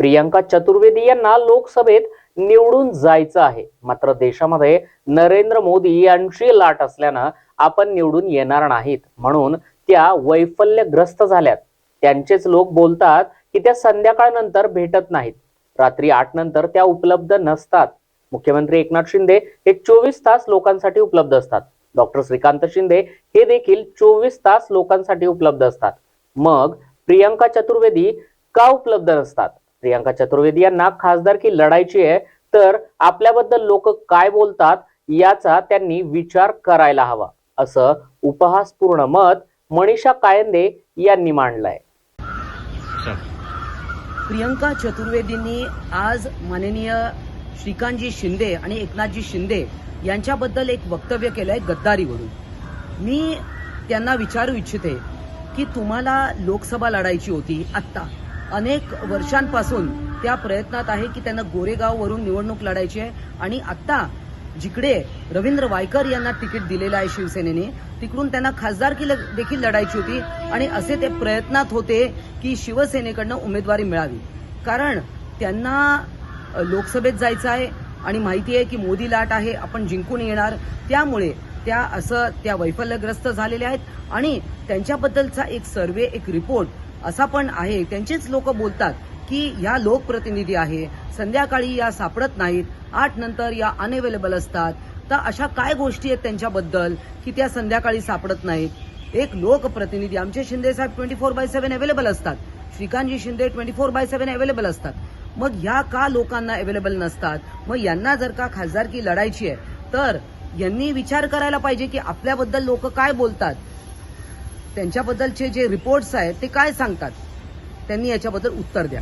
प्रियंका चतुर्वेदी यांना लोकसभेत निवडून जायचं आहे. मात्र देशामध्ये नरेंद्र मोदी यांची लाट असल्यानं आपण निवडून येणार नाहीत. म्हणून त्या वैफल्यग्रस्त झाल्यात. त्यांचेच लोक बोलतात की त्या संध्याकाळनंतर भेटत नाहीत. रात्री आठ नंतर त्या उपलब्ध नसतात. मुख्यमंत्री एकनाथ शिंदे हे चोवीस तास लोकांसाठी उपलब्ध असतात. डॉक्टर श्रीकांत शिंदे हे देखील चोवीस तास लोकांसाठी उपलब्ध असतात. मग प्रियंका चतुर्वेदी का उपलब्ध नसतात? प्रियंका चतुर्वेदी यांना खासदारकी लढायची आहे तर आपल्याबद्दल लोक काय बोलतात याचा त्यांनी विचार करायला हवा असं उपहासपूर्ण मत मनीषा कायंदे यांनी मांडलंय. प्रियंका चतुर्वेदींनी आज माननीय श्रीकांतजी शिंदे आणि एकनाथजी शिंदे यांच्याबद्दल एक वक्तव्य केलं आहे गद्दारीवरून. मी त्यांना विचारू इच्छिते की तुम्हाला लोकसभा लढायची होती आत्ता. अनेक वर्षांपासून त्या प्रयत्नात आहे की त्यांना गोरेगाववरून निवडणूक लढायची आहे. आणि आत्ता जिकडे रवींद्र वायकर यांना तिकीट दिलेलं आहे शिवसेनेने तिकडून त्यांना खासदारकी देखील लढायची होती. आणि असे ते प्रयत्नात होते की शिवसेनेकडनं उमेदवारी मिळावी. कारण त्यांना लोकसभेत जायचं आहे आणि माहिती आहे की मोदी लाट आहे आपण जिंकून येणार. त्यामुळे त्या असं त्या वैफल्यग्रस्त झालेल्या आहेत. आणि त्यांच्याबद्दलचा एक सर्वे एक रिपोर्ट असा पण आहे. त्यांचेच लोक बोलतात की या लोकप्रतिनिधी आहे. संध्याकाळी या सापडत नाहीत. आठ नंतर या अनअवेलेबल असतात. तर अशा काय गोष्टी आहेत त्यांच्याबद्दल की त्या संध्याकाळी सापडत नाहीत? एक लोकप्रतिनिधी आमचे शिंदे साहेब twenty four by seven available असतात. Shrikantji Shinde twenty four by seven available असतात. मग ह्या का लोकांना अवेलेबल नसतात? मग यांना जर का खासदारकी लढायची आहे तर यांनी विचार करायला पाहिजे की आपल्याबद्दल लोक काय बोलतात? त्यांच्याबद्दलचे जे रिपोर्ट्स आहेत ते काय सांगतात? त्यांनी याच्याबद्दल उत्तर द्या.